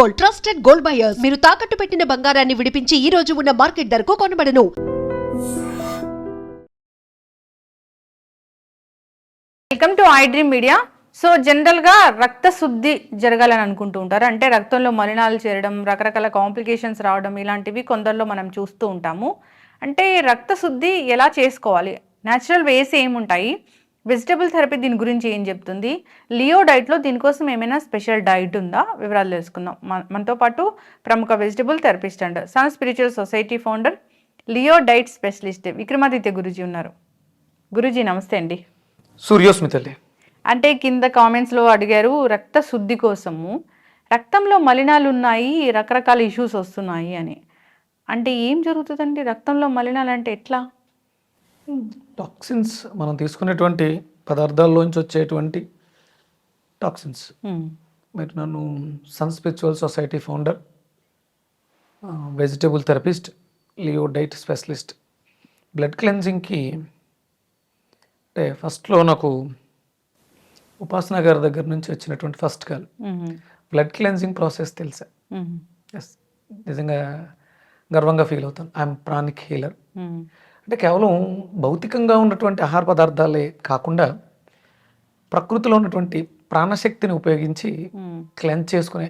Gold trusted gold buyers. మీరు తాకట్టు పెట్టిన బంగారాన్ని విడిపించి ఈ రోజు ఉన్న మార్కెట్ ధరకు కొనబడను. Welcome to I dream media so జనరల్గా రక్త శుద్ధి జరగాలని అనుకుంటూ ఉంటారు. అంటే రక్తంలో మలినాలు చేరడం రకరకాల కాంప్లికేషన్స్ రావడం ఇలాంటివి కొందరిలో మనం చూస్తూ ఉంటాము. అంటే రక్త శుద్ధి ఎలా చేసుకోవాలి? న్యాచురల్ వేస్ ఏముంటాయి? వెజిటబుల్ థెరపీ దీని గురించి ఏం చెప్తుంది? లియో డైట్లో దీనికోసం ఏమైనా స్పెషల్ డైట్ ఉందా? వివరాలు తెలుసుకుందాం. మన- మనతో పాటు ప్రముఖ vegetable therapist and sun spiritual society founder Leo diet specialist Vikramaditya Guruji ఉన్నారు. గురుజీ నమస్తే అండి. సూర్యోస్మి తల్లి అంటే కింద కామెంట్స్లో అడిగారు రక్త శుద్ధి కోసము రక్తంలో మలినాలు ఉన్నాయి రకరకాల ఇష్యూస్ వస్తున్నాయి అని. అంటే ఏం జరుగుతుందండి? రక్తంలో మలినాలు అంటే ఎట్లా? టాక్సిన్స్ మనం తీసుకునేటువంటి పదార్థాల్లోంచి వచ్చేటువంటి టాక్సిన్స్ మ్మ్. మీరు నన్ను sun spiritual society founder vegetable therapist Leo diet specialist blood క్లెన్జింగ్కి అంటే ఫస్ట్లో నాకు ఉపాసన గారి దగ్గర నుంచి వచ్చినటువంటి first call. Blood cleansing process తెలుసా. ఎస్ నిజంగా గర్వంగా ఫీల్ అవుతాను ఐఎమ్ ప్రాణిక్ హీలర్. అంటే కేవలం భౌతికంగా ఉన్నటువంటి ఆహార పదార్థాలే కాకుండా ప్రకృతిలో ఉన్నటువంటి ప్రాణశక్తిని ఉపయోగించి. క్లెన్స్ చేసుకునే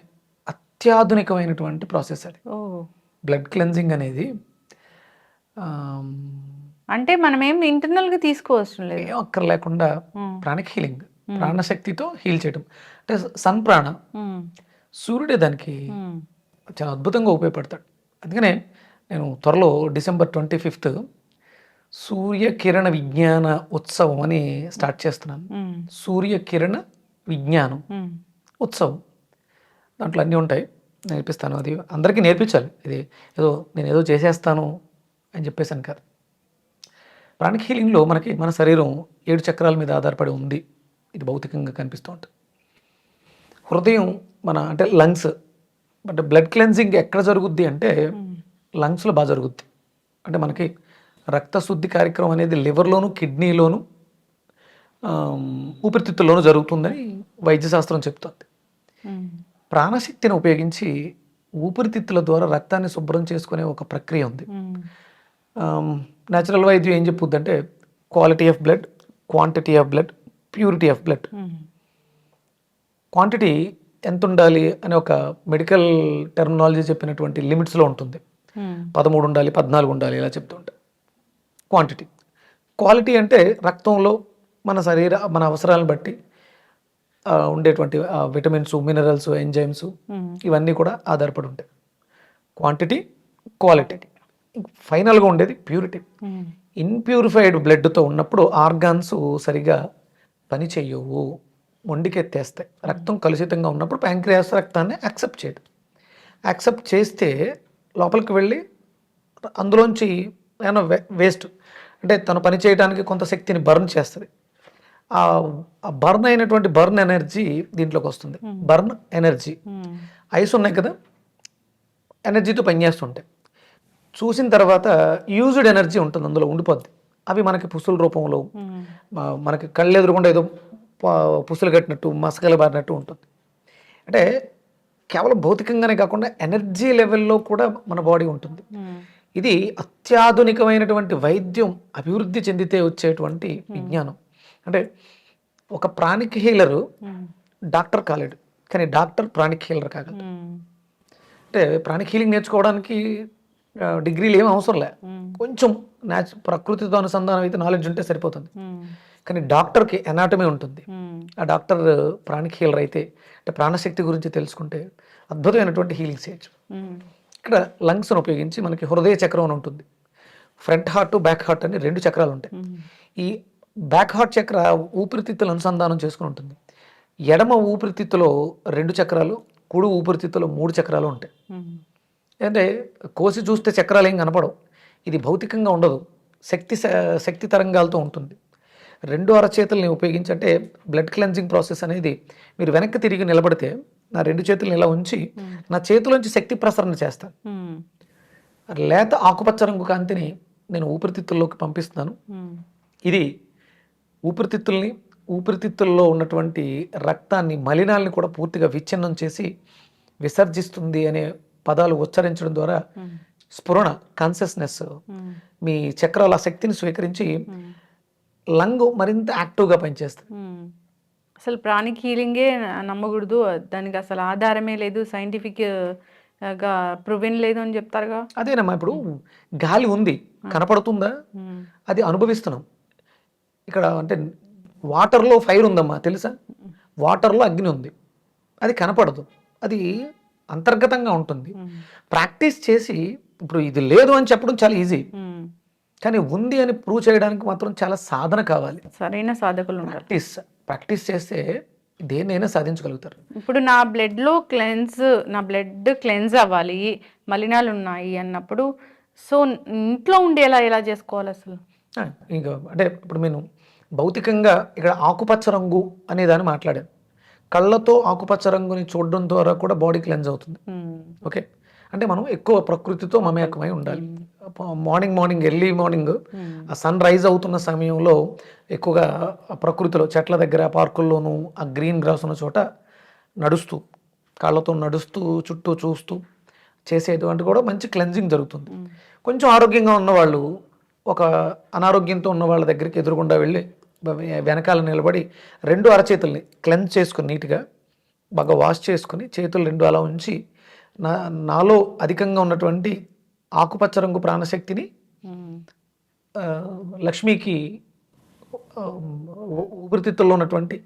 అత్యాధునికమైనటువంటి ప్రాసెస్ అది బ్లడ్ క్లెన్జింగ్ అనేది అంటే మనం ఏం ఇంటర్నల్గా తీసుకోవచ్చం లేదు ఏం అక్కర్ లేకుండా. ప్రాణిక్ హీలింగ్ ప్రాణశక్తితో హీల్ చేయడం అంటే సన్ ప్రాణ. సూర్యుడే దానికి. చాలా అద్భుతంగా ఉపయోగపడతాడు అందుకనే నేను త్వరలో డిసెంబర్ ట్వంటీ ఫిఫ్త్ సూర్యకిరణ విజ్ఞాన ఉత్సవం అని స్టార్ట్ చేస్తున్నాను. సూర్యకిరణ విజ్ఞానం. ఉత్సవం. దాంట్లో అన్నీ ఉంటాయి. నేర్పిస్తాను. అది అందరికీ నేర్పించాలి. ఇది ఏదో నేను ఏదో చేసేస్తాను అని చెప్పేసాను కాదు. ప్రాణిక్ హీలింగ్లో మనకి మన శరీరం ఏడు చక్రాల మీద ఆధారపడి ఉంది. ఇది భౌతికంగా కనిపిస్తూ ఉంటుంది. హృదయం మన అంటే లంగ్స్. అంటే బ్లడ్ క్లెన్సింగ్ ఎక్కడ జరుగుద్ది అంటే లంగ్స్లో బాగా జరుగుద్ది. అంటే మనకి రక్త శుద్ధి కార్యక్రమం అనేది లివర్లోను కిడ్నీలోను ఊపిరితిత్తుల్లోనూ జరుగుతుందని వైద్యశాస్త్రం చెప్తుంది మ్మ్. ప్రాణశక్తిని ఉపయోగించి ఊపిరితిత్తుల ద్వారా రక్తాన్ని శుభ్రం చేసుకునే ఒక ప్రక్రియ ఉంది. న్యాచురల్ వైద్యం ఏం చెప్పుద్ది అంటే quality of blood quantity of blood purity of blood. Quantity ఎంత ఉండాలి అనే ఒక మెడికల్ టెర్మినాలజీ చెప్పినటువంటి లిమిట్స్లో ఉంటుంది. పదమూడు ఉండాలి పద్నాలుగు ఉండాలి ఇలా చెప్తూ ఉంటాయి క్వాంటిటీ. క్వాలిటీ అంటే రక్తంలో మన శరీర మన అవసరాలను బట్టి ఉండేటువంటి విటమిన్స్ మినరల్స్ ఎంజైమ్స్. ఇవన్నీ కూడా ఆధారపడి ఉంటాయి. Quantity quality. ఫైనల్గా ఉండేది ప్యూరిటీ. ఇన్ప్యూరిఫైడ్ బ్లడ్తో ఉన్నప్పుడు ఆర్గాన్స్ సరిగా పని చెయ్యవు. మొండికెత్తేస్తాయి రక్తం కలుషితంగా ఉన్నప్పుడు ప్యాంక్రియాస్ రక్తాన్ని యాక్సెప్ట్ చేయదు యాక్సెప్ట్ చేస్తే లోపలికి వెళ్ళి అందులోంచి ఏమైనా వేస్ట్ అంటే తను పని చేయడానికి కొంత శక్తిని బర్న్ చేస్తుంది. ఆ బర్న్ అయినటువంటి బర్న్ ఎనర్జీ దీంట్లోకి వస్తుంది. Burn energy. ఐస్ ఉన్నాయి కదా ఎనర్జీతో పనిచేస్తుంటాయి చూసిన తర్వాత యూజ్డ్ ఎనర్జీ ఉంటుంది అందులో ఉండిపోద్ది. అవి మనకి పుసుల రూపంలో మనకి కళ్ళు ఎదురుకుండా ఏదో ప- పుసులు కట్టినట్టు మసకలు బారినట్టు ఉంటుంది. అంటే కేవలం భౌతికంగానే కాకుండా ఎనర్జీ లెవెల్లో కూడా మన బాడీ ఉంటుంది. ఇది అత్యాధునికమైనటువంటి వైద్యం అభివృద్ధి చెందితే వచ్చేటువంటి విజ్ఞానం అంటే ఒక ప్రాణిక్ హీలరు మ్మ్. డాక్టర్ కాలేడు కానీ డాక్టర్ ప్రాణిక్ హీలర్ కాగలడు మ్మ్. అంటే ప్రాణిక్ హీలింగ్ నేర్చుకోవడానికి డిగ్రీలు ఏం అవసరం లే. కొంచెం న్యాచు ప్రకృతితో అనుసంధానం అయితే నాలెడ్జ్ ఉంటే సరిపోతుంది. కానీ డాక్టర్కి ఎనాటమీ ఉంటుంది. ఆ డాక్టర్ ప్రాణిక్ హీలర్ అయితే అంటే ప్రాణశక్తి గురించి తెలుసుకుంటే అద్భుతమైనటువంటి హీలింగ్ చేయొచ్చు. ఇక్కడ లంగ్స్ను ఉపయోగించి మనకి హృదయ చక్రం అని ఉంటుంది. ఫ్రంట్ హార్ట్ బ్యాక్ హార్ట్ అని రెండు చక్రాలు ఉంటాయి. ఈ బ్యాక్ హార్ట్ చక్ర ఊపిరితిత్తులు అనుసంధానం చేసుకుని ఉంటుంది. ఎడమ ఊపిరితిత్తులో రెండు చక్రాలు కుడి ఊపిరితిత్తులో మూడు చక్రాలు ఉంటాయి. అంటే కోసి చూస్తే చక్రాలు ఏం కనపడవు. ఇది భౌతికంగా ఉండదు. శక్తి శక్తి తరంగాలతో ఉంటుంది. రెండు అరచేతుల్ని ఉపయోగించి అంటే బ్లడ్ క్లెన్జింగ్ ప్రాసెస్ అనేది మీరు వెనక్కి తిరిగి నిలబడితే నా రెండు చేతులను ఇలా ఉంచి నా చేతిలోంచి శక్తి ప్రసరణ చేస్తాను. లేత ఆకుపచ్చ రంగు కాంతిని నేను ఊపిరితిత్తుల్లోకి పంపిస్తున్నాను. ఇది ఊపిరితిత్తుల్ని ఊపిరితిత్తుల్లో ఉన్నటువంటి రక్తాన్ని మలినాల్ని కూడా పూర్తిగా విచ్ఛిన్నం చేసి విసర్జిస్తుంది అనే పదాలు ఉచ్చరించడం ద్వారా స్ఫురణ కాన్షియస్నెస్ మీ చక్రాల శక్తిని స్వీకరించి లంగ్ మరింత యాక్టివ్గా పనిచేస్తుంది. అసలు ప్రాణిక్ హీలింగే నమ్మకూడదు. దానికి అసలు ఆధారమే లేదు. సైంటిఫిక్గా ప్రూవెన్ లేదు అని చెప్తారుగా. అదేనమ్మా ఇప్పుడు గాలి ఉంది. కనపడుతుందా. అది అనుభవిస్తున్నాం. ఇక్కడ అంటే వాటర్లో ఫైర్ ఉందమ్మా తెలుసా? వాటర్లో అగ్ని ఉంది. అది కనపడదు. అది అంతర్గతంగా ఉంటుంది. ప్రాక్టీస్ చేసి ఇప్పుడు ఇది లేదు అని చెప్పడం చాలా ఈజీ. కానీ ఉంది అని ప్రూవ్ చేయడానికి మాత్రం చాలా సాధన కావాలి. సరైన సాధకులు ప్రాక్టీస్. ప్రాక్టీస్ చేస్తే దేన్నైనా సాధించగలుగుతారు. ఇప్పుడు నా బ్లడ్లో క్లెన్స్ నా బ్లడ్ క్లెన్స్ అవ్వాలి మలినాలు ఉన్నాయి అన్నప్పుడు సో ఇంట్లో ఉండేలా ఎలా చేసుకోవాలి అసలు? ఇంకా అంటే ఇప్పుడు నేను భౌతికంగా ఇక్కడ ఆకుపచ్చ రంగు అనే దాన్ని మాట్లాడాను. కళ్ళతో ఆకుపచ్చ రంగుని చూడడం ద్వారా కూడా బాడీ క్లెన్స్ అవుతుంది. ఓకే? అంటే మనం ఎక్కువ ప్రకృతితో మమేకమై ఉండాలి. మార్నింగ్ మార్నింగ్ ఎర్లీ మార్నింగ్ ఆ సన్ రైజ్ అవుతున్న సమయంలో ఎక్కువగా ప్రకృతిలో చెట్ల దగ్గర పార్కుల్లోనూ ఆ గ్రీన్ గ్రాస్ ఉన్న చోట నడుస్తూ కాళ్ళతో నడుస్తూ చుట్టూ చూస్తూ చేసేటువంటి కూడా మంచి క్లెన్జింగ్ జరుగుతుంది. కొంచెం ఆరోగ్యంగా ఉన్నవాళ్ళు ఒక అనారోగ్యంతో ఉన్న వాళ్ళ దగ్గరికి ఎదురుగుండా వెళ్ళి వెనకాల నిలబడి రెండు అరచేతుల్ని క్లెన్స్ చేసుకుని నీట్గా బాగా వాష్ చేసుకుని చేతులు రెండు అలా ఉంచి నా నాలో అధికంగా ఉన్నటువంటి ఆకుపచ్చ రంగు ప్రాణశక్తిని లక్ష్మికి ఊపిరితిత్తుల్లో ఉన్నటువంటి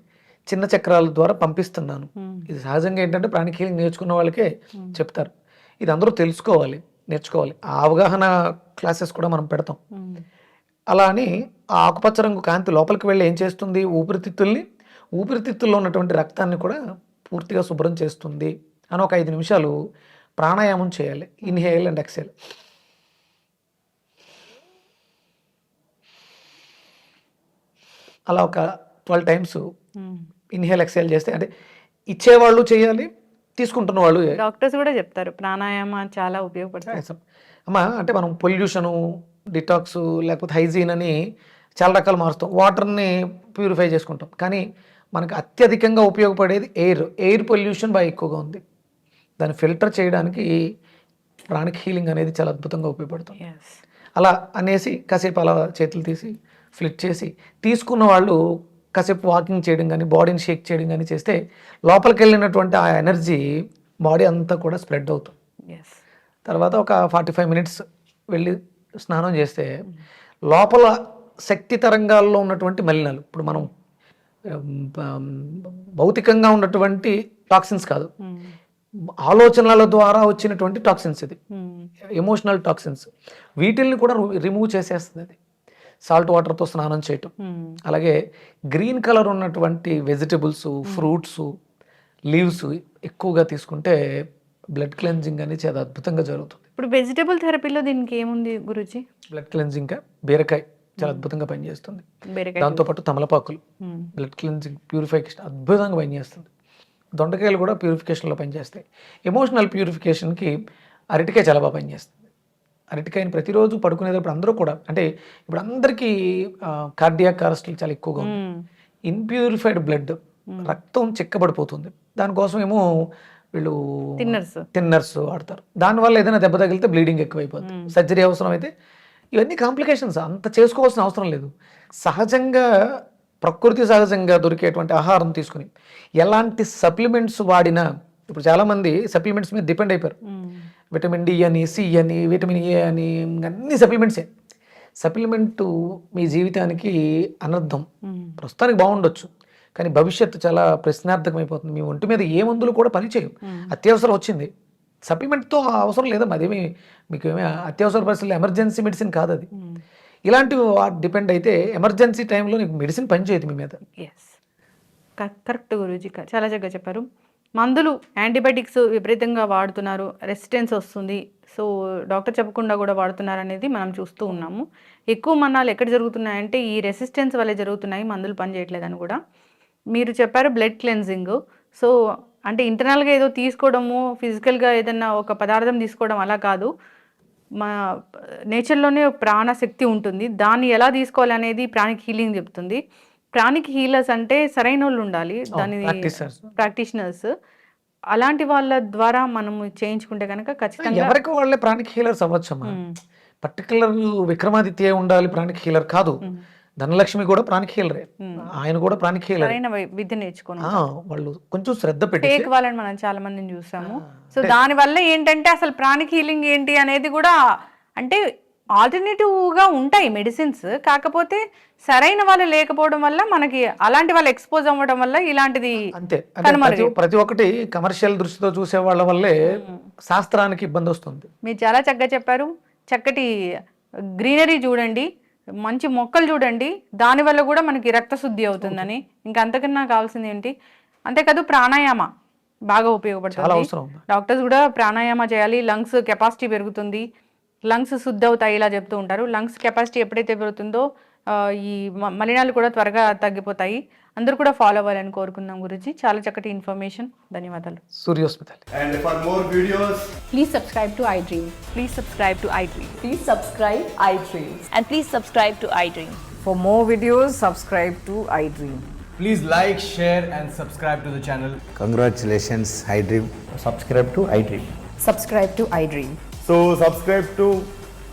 చిన్న చక్రాల ద్వారా పంపిస్తున్నాను. ఇది సహజంగా ఏంటంటే ప్రాణిక్ హీలింగ్ నేర్చుకున్న వాళ్ళకే చెప్తారు. ఇది అందరూ తెలుసుకోవాలి నేర్చుకోవాలి. ఆ అవగాహన క్లాసెస్ కూడా మనం పెడతాం. అలా అని ఆ ఆకుపచ్చ రంగు కాంతి లోపలికి వెళ్ళి ఏం చేస్తుంది? ఊపిరితిత్తుల్ని ఊపిరితిత్తుల్లో ఉన్నటువంటి రక్తాన్ని కూడా పూర్తిగా శుభ్రం చేస్తుంది. అని ఒక ఐదు నిమిషాలు ప్రాణాయామం చేయాలి. Inhale and exhale. అలా ఒక ట్వెల్వ్ టైమ్స్. ఇన్హేల్ ఎక్సేల్ చేస్తే అంటే ఇచ్చేవాళ్ళు చేయాలి తీసుకుంటున్న వాళ్ళు డాక్టర్స్ కూడా చెప్తారు ప్రాణాయామ చాలా ఉపయోగపడుతుంది. అమ్మా అంటే మనం పొల్యూషను డిటాక్స్ లేకపోతే హైజీన్ అని చాలా రకాలు మారుస్తాం. వాటర్ని ప్యూరిఫై చేసుకుంటాం. కానీ మనకు అత్యధికంగా ఉపయోగపడేది ఎయిర్. ఎయిర్ పొల్యూషన్ బాగా ఎక్కువగా ఉంది. దాన్ని ఫిల్టర్ చేయడానికి ప్రాణిక్ హీలింగ్ అనేది చాలా అద్భుతంగా ఉపయోగపడుతుంది. అలా అనేసి కాసేపు అలా చేతులు తీసి ఫ్లిట్ చేసి తీసుకున్న వాళ్ళు కాసేపు వాకింగ్ చేయడం కానీ బాడీని షేక్ చేయడం కానీ చేస్తే లోపలికి వెళ్ళినటువంటి ఆ ఎనర్జీ బాడీ అంతా కూడా స్ప్రెడ్ అవుతుంది. తర్వాత ఒక ఫార్టీ ఫైవ్ మినిట్స్ వెళ్ళి స్నానం చేస్తే లోపల శక్తి తరంగాల్లో ఉన్నటువంటి మలినాలు ఇప్పుడు మనం భౌతికంగా ఉన్నటువంటి టాక్సిన్స్ కాదు. ఆలోచనల ద్వారా వచ్చినటువంటి టాక్సిన్స్ ఇది. ఎమోషనల్ టాక్సిన్స్ వీటిల్ని కూడా రిమూవ్ చేసేస్తుంది అది. సాల్ట్ వాటర్తో స్నానం చేయటం. అలాగే గ్రీన్ కలర్ ఉన్నటువంటి వెజిటబుల్స్ ఫ్రూట్స్ లీవ్స్ ఎక్కువగా తీసుకుంటే బ్లడ్ క్లెన్జింగ్ అనేది చాలా అద్భుతంగా జరుగుతుంది. ఇప్పుడు వెజిటబుల్ థెరపీలో దీనికి ఏముంది గురుజీ? బ్లడ్ క్లెన్జింగ్ బీరకాయ చాలా అద్భుతంగా పనిచేస్తుంది. దాంతోపాటు తమలపాకులు. బ్లడ్ క్లెన్జింగ్ ప్యూరిఫికేషన్ అద్భుతంగా పనిచేస్తుంది. దొండకాయలు కూడా ప్యూరిఫికేషన్లో పనిచేస్తాయి. ఎమోషనల్ ప్యూరిఫికేషన్కి అరటికాయ చాలా బాగా పనిచేస్తుంది. అరటికాయని ప్రతిరోజు పడుకునేటప్పుడు అందరూ కూడా అంటే ఇప్పుడు అందరికీ కార్డియాక్ అరెస్టులు చాలా ఎక్కువగా ఉంది. ఇన్ప్యూరిఫైడ్ బ్లడ్ రక్తం చిక్కబడిపోతుంది. దానికోసం ఏమో వీళ్ళు తిన్నర్స్ తిన్నర్స్ వాడతారు. దానివల్ల ఏదైనా దెబ్బ తగిలితే బ్లీడింగ్ ఎక్కువైపోతుంది. సర్జరీ అవసరం అయితే ఇవన్నీ కాంప్లికేషన్స్ అంత చేసుకోవాల్సిన అవసరం లేదు. సహజంగా ప్రకృతి సహజంగా దొరికేటువంటి ఆహారం తీసుకుని ఎలాంటి సప్లిమెంట్స్ వాడినా ఇప్పుడు చాలామంది సప్లిమెంట్స్ మీద డిపెండ్ అయిపోయారు. విటమిన్ డి అని సి అని విటమిన్ ఏ అని అన్ని సప్లిమెంట్సే. సప్లిమెంట్ మీ జీవితానికి అనర్థం. ప్రస్తుతానికి బాగుండొచ్చు. కానీ భవిష్యత్తు చాలా ప్రశ్నార్థకమైపోతుంది. మీ ఒంటి మీద ఏ మందులు కూడా పనిచేయవు. అత్యవసరం వచ్చింది. సప్లిమెంట్తో అవసరం లేదమ్మా. అదేమి మీకు ఏమీ అత్యవసర పరిస్థితుల్లో ఎమర్జెన్సీ మెడిసిన్ కాదు అది ఇలాంటివి డిపెండ్ అయితే ఎమర్జెన్సీ టైంలో నీకు మెడిసిన్ పనిచేయదు మీ మీద. ఎస్ కరెక్ట్ గురూజీ చాలా చక్కగా చెప్పారు. మందులు యాంటీబయాటిక్స్ విపరీతంగా వాడుతున్నారు. రెసిస్టెన్స్ వస్తుంది. సో డాక్టర్ చెప్పకుండా కూడా వాడుతున్నారు అనేది మనం చూస్తూ ఉన్నాము. ఎక్కువ మన్నాలు ఎక్కడ జరుగుతున్నాయంటే ఈ రెసిస్టెన్స్ వల్లే జరుగుతున్నాయి మందులు పనిచేయట్లేదని కూడా. మీరు చెప్పారు బ్లడ్ క్లెన్జింగ్ సో అంటే ఇంటర్నల్గా ఏదో తీసుకోవడము ఫిజికల్గా ఏదైనా ఒక పదార్థం తీసుకోవడం అలా కాదు. మా నేచర్లోనే ప్రాణశక్తి ఉంటుంది. దాన్ని ఎలా తీసుకోవాలి అనేది ప్రాణిక్ హీలింగ్ చెప్తుంది. ప్రాణిక్ హీలర్స్ అంటే సరైన వాళ్ళు ఉండాలి దాని. ప్రాక్టీషనర్స్. అలాంటి వాళ్ళ ద్వారా మనం చేయించుకుంటే కనుక ఖచ్చితంగా ఎవరికి వాళ్ళే ప్రాణిక్ హీలర్స్ అవ్వచ్చమ్మా పర్టికులర్ విక్రమాదిత్య ఉండాలి ప్రాణిక్ హీలర్ కాదు. ధనలక్ష్మి కూడా ప్రాణిక్ హీలరే. ఆయన కూడా ప్రాణిక్ హీలర్. సరైన వి- విద్య నేర్చుకోను వాళ్ళు కొంచెం శ్రద్ధ పెట్టి వాళ్ళని మనం చాలా మందిని చూసాము. సో దాని వల్ల ఏంటంటే అసలు ప్రాణిక్ హీలింగ్ ఏంటి అనేది కూడా అంటే ఆల్టర్నేటివ్గా ఉంటాయి మెడిసిన్స్. కాకపోతే సరైన వాళ్ళు లేకపోవడం వల్ల మనకి అలాంటి వాళ్ళు ఎక్స్పోజ్ అవ్వడం వల్ల ఇలాంటిది అంతే. ప్రతి ఒక్కటి కమర్షియల్ దృష్టితో చూసే వాళ్ళ వల్లే శాస్త్రానికి ఇబ్బంది వస్తుంది. మీరు చాలా చక్కగా చెప్పారు. చక్కటి గ్రీనరీ చూడండి. మంచి మొక్కలు చూడండి. దానివల్ల కూడా మనకి రక్తశుద్ధి అవుతుందని. ఇంకా అంతకన్నా కావాల్సింది ఏంటి? అంతేకాదు ప్రాణాయామ బాగా ఉపయోగపడుతుంది. డాక్టర్స్ కూడా ప్రాణాయామ చేయాలి. లంగ్స్ కెపాసిటీ పెరుగుతుంది. లంగ్స్ శుద్ధి అవుతాయి ఇలా చెప్తూ ఉంటారు. లంగ్స్ కెపాసిటీ ఎప్పుడైతే పెరుగుతుందో ఈ మలినాలు కూడా త్వరగా తగ్గిపోతాయి. అందరూ కూడా ఫాలో అవ్వాలని కోరుకున్నాం గురించి చాలా చక్కటి ఇన్ఫర్మేషన్ ధన్యవాదాలు. Please subscribe to I dream please subscribe to I dream please subscribe like share and subscribe to the channel congratulations I dream subscribe to I dream subscribe to I dream so subscribe to